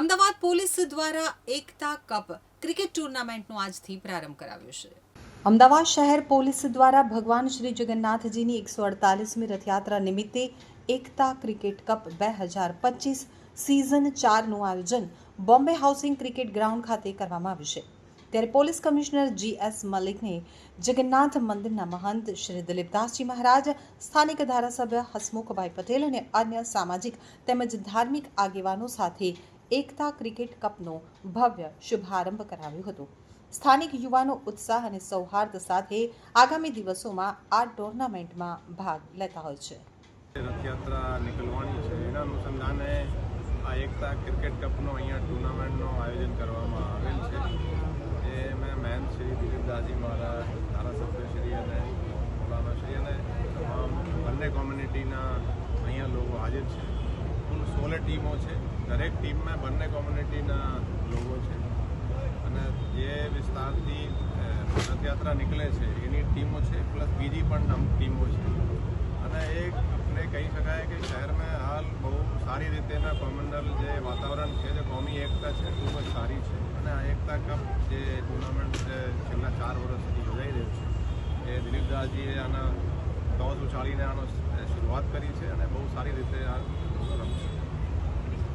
Ahmedabad police દ્વારા એકતા cup cricket ટુર્નામેન્ટનો આજથી પ્રારંભ કરાવ્યો છે. અમદાવાદ શહેર પોલીસ દ્વારા ભગવાન શ્રી જગન્નાથજીની એકસો અડતાલીસમી રથયાત્રા નિમિત્તે એકતા ક્રિકેટ કપ બે હજાર પચીસ સિઝન ચારનું આયોજન બોમ્બે હાઉસિંગ ક્રિકેટ ગ્રાઉન્ડ ખાતે કરવામાં આવ્યું છે. ત્યારે પોલીસ કમિશનર જી એસ મલિકને જગન્નાથ મંદિરના મહંત શ્રી દિલીપદાસજી મહારાજ, સ્થાનિક ધારાસભ્ય હસમુખભાઈ પટેલ અને અન્ય સામાજિક તેમજ ધાર્મિક આગેવાનો સાથે એકતા ક્રિકેટ કપનો ભવ્ય શુભારંભ કરાવ્યો હતો. સ્થાનિક યુવાનો ઉત્સાહ અને સૌહાર્દ સાથે આગામી દિવસોમાં આ ટુર્નામેન્ટમાં ભાગ લેતા હોય છે. રથયાત્રા નીકળવાની છે. એના અનુસંધાને આ એકતા ક્રિકેટ કપનો અહીંયા ટુર્નામેન્ટનું આયોજન કરવામાં આવેલ છે. એ મેં મેન શ્રી દિલીપદાસજી મહારાજ ધારાસભ્ય શ્રી અને મૌલાના શ્રી અને તમામ બંને કોમ્યુનિટીના અહીંયા લોકો હાજર છે. ટીમો છે. દરેક ટીમમાં બંને કોમ્યુનિટીના લોકો છે. અને જે વિસ્તારથી રથયાત્રા નીકળે છે, એની ટીમો છે, પ્લસ બીજી પણ ટીમો છે. અને એ આપણે કહી શકાય કે શહેરમાં હાલ બહુ સારી રીતેના કોમ્યુનલ જે વાતાવરણ છે, જે કોમી એકતા છે, ખૂબ જ સારી છે. અને આ એકતા કપ જે ટુર્નામેન્ટ છેલ્લા ચાર વર્ષથી યોજાઈ રહ્યું છે, એ દિલીપદાસજીએ આના ટોસ ઉછાળીને આનો શરૂઆત કરી છે અને બહુ સારી રીતે આ